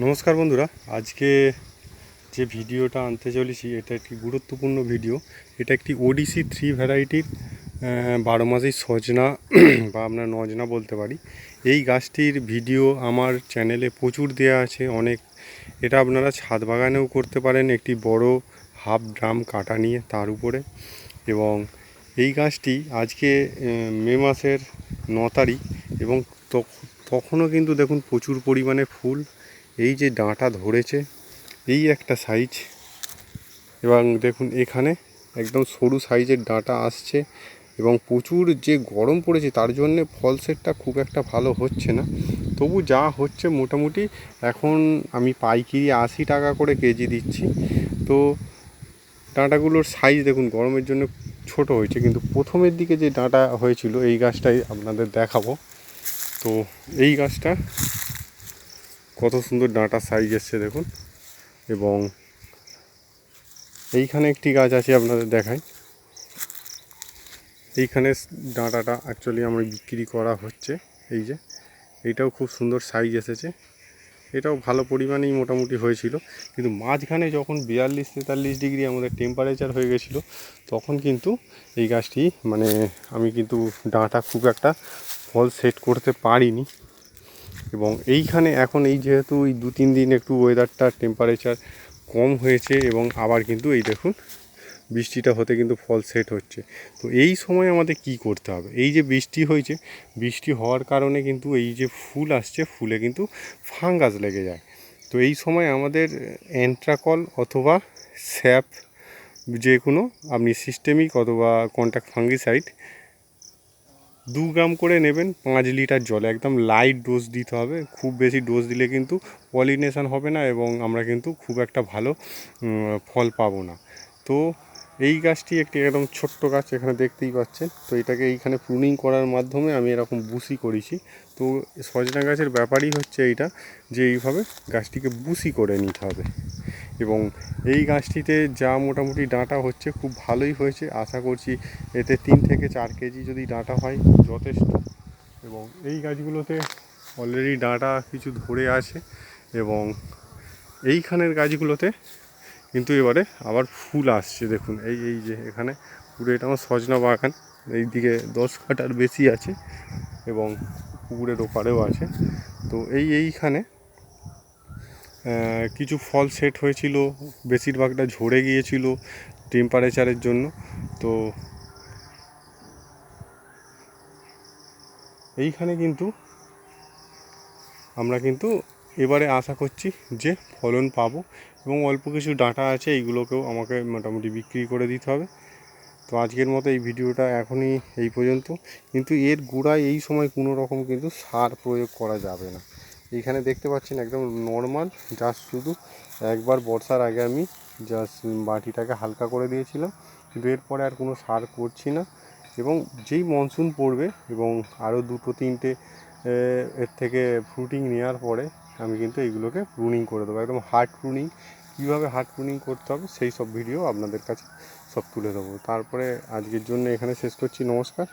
নমস্কার বন্ধুরা, আজকে যে ভিডিওটা আনতে চলেছি, এটা একটি গুরুত্বপূর্ণ ভিডিও। এটা একটি ওডিসি থ্রি ভ্যারাইটির বারো মাসের সজনা, বা আমরা নজনা বলতে পারি। এই গাছটির ভিডিও আমার চ্যানেলে প্রচুর দেয়া আছে, অনেক। এটা আপনারা ছাদ বাগানেও করতে পারেন, একটি বড় হাফ ড্রাম কাটা নিয়ে তার উপরে। এবং এই গাছটি আজকে মে মাসের ন তারিখ, এবং তখ- তখনও কিন্তু দেখুন প্রচুর পরিমাণে ফুল। এই যে ডাঁটা ধরেছে, এই একটা সাইজ এবং দেখুন এখানে একদম সরু সাইজের ডাঁটা আসছে এবং প্রচুর যে গরম পড়েছে তার জন্যে ফল সেটটা খুব একটা ভালো হচ্ছে না। তবু যা হচ্ছে মোটামুটি এখন আমি পাইকিরি আশি টাকা করে কেজি দিচ্ছি। তো ডাঁটাগুলোর সাইজ দেখুন গরমের জন্য ছোট হয়েছে, কিন্তু প্রথমের দিকে যে ডাঁটা হয়েছিল এই গাছটাই আপনাদের দেখাবো। তো এই গাছটা কত সুন্দর ডাঁটার সাইজ এসছে দেখুন। এবং এইখানে একটি গাছ আছে আপনাদের দেখাই। এইখানে ডাঁটাটা অ্যাকচুয়ালি আমার বিক্রি করা হচ্ছে। এই যে এইটাও খুব সুন্দর সাইজ এসেছে। এটাও ভালো পরিমাণেই মোটামুটি হয়েছিল। কিন্তু মাঝখানে যখন বিয়াল্লিশ তেতাল্লিশ ডিগ্রি আমাদের টেম্পারেচার হয়ে গেছিল, তখন কিন্তু এই গাছটি মানে আমি কিন্তু ডাঁটা খুব একটা ফল সেট করতে পারিনি। এবং এইখানে এখন এই যেহেতু এই দু তিন দিন একটু ওয়েদারটা টেম্পারেচার কম হয়েছে এবং আবার কিন্তু এই দেখুন বৃষ্টিটা হতে কিন্তু ফল সেট হচ্ছে। তো এই সময় আমাদের কি করতে হবে? এই যে বৃষ্টি হয়েছে, বৃষ্টি হওয়ার কারণে কিন্তু এই যে ফুল আসছে, ফুলে কিন্তু ফাঙ্গাস লেগে যায়। তো এই সময় আমাদের অ্যান্ট্রাকল অথবা স্যাপ যে কোনো আপনি সিস্টেমিক অথবা কন্ট্যাক্ট ফাঙ্গিসাইড দু গ্রাম করে নেবেন, পাঁচ লিটার জলে। একদম লাইট ডোজ দিতে হবে। খুব বেশি ডোজ দিলে কিন্তু পলিনেশন হবে না এবং আমরা কিন্তু খুব একটা ভালো ফল পাবো না। তো এই গাছটি একটি একদম ছোট্ট গাছ, এখানে দেখতেই পাচ্ছেন। তো এটাকে এইখানে প্রুনিং করার মাধ্যমে আমি এরকম বুসি করেছি। তো সজনা গাছের ব্যাপারই হচ্ছে এইটা, যে এইভাবে গাছটিকে বুসি করে নিতে হবে। এবং এই গাছটিতে যা মোটামুটি ডাঁটা হচ্ছে খুব ভালোই হয়েছে। আশা করছি এতে তিন থেকে চার কেজি যদি ডাঁটা হয়, যথেষ্ট। এবং এই গাছগুলোতে অলরেডি ডাঁটা কিছু ধরে আছে এবং এইখানের গাছগুলোতে কিন্তু এবারে আবার ফুল আসছে। দেখুন, এই এই যে এখানে পুরো এটা আমার সজনা বাগান। এইদিকে দশ কাটার বেশি আছে এবং পুকুরের ওপারেও আছে। তো এই, এইখানে কিছু ফল সেট হয়েছিল, বেশিরভাগটা ঝরে গিয়েছিল টেম্পারেচারের জন্য, তো এইখানে কিন্তু আমরা কিন্তু এবারে আশা করছি যে ফলন পাবো এবং অল্প কিছু ডাঁটা আছে, এইগুলোকেও আমাকে মোটামুটি বিক্রি করে দিতে হবে। তো আজকের মতো এই ভিডিওটা এখনই এই পর্যন্ত। কিন্তু এর গোড়ায় এই সময় কোনো রকম কিন্তু সার প্রয়োগ করা যাবে না। এইখানে দেখতে পাচ্ছেন একদম নর্মাল জাস্ট শুধু একবার বর্ষার আগে আমি জাস্ট মাটিটাকে হালকা করে দিয়েছিলাম। কিন্তু এরপরে আর কোনো সার করছি না এবং যেই মনসুন পড়বে এবং আরও দুটো তিনটে এর থেকে ফ্রুটিং নেওয়ার পরে আমি কিন্তু এইগুলোকে প্রুনিং করে দেবো। একদম হার্ড প্রুনিং কীভাবে হার্ড প্রুনিং করতে হবে সেই সব ভিডিও আপনাদের কাছে সব তুলে দেবো তারপরে আজকের জন্য এখানে শেষ করছি। নমস্কার।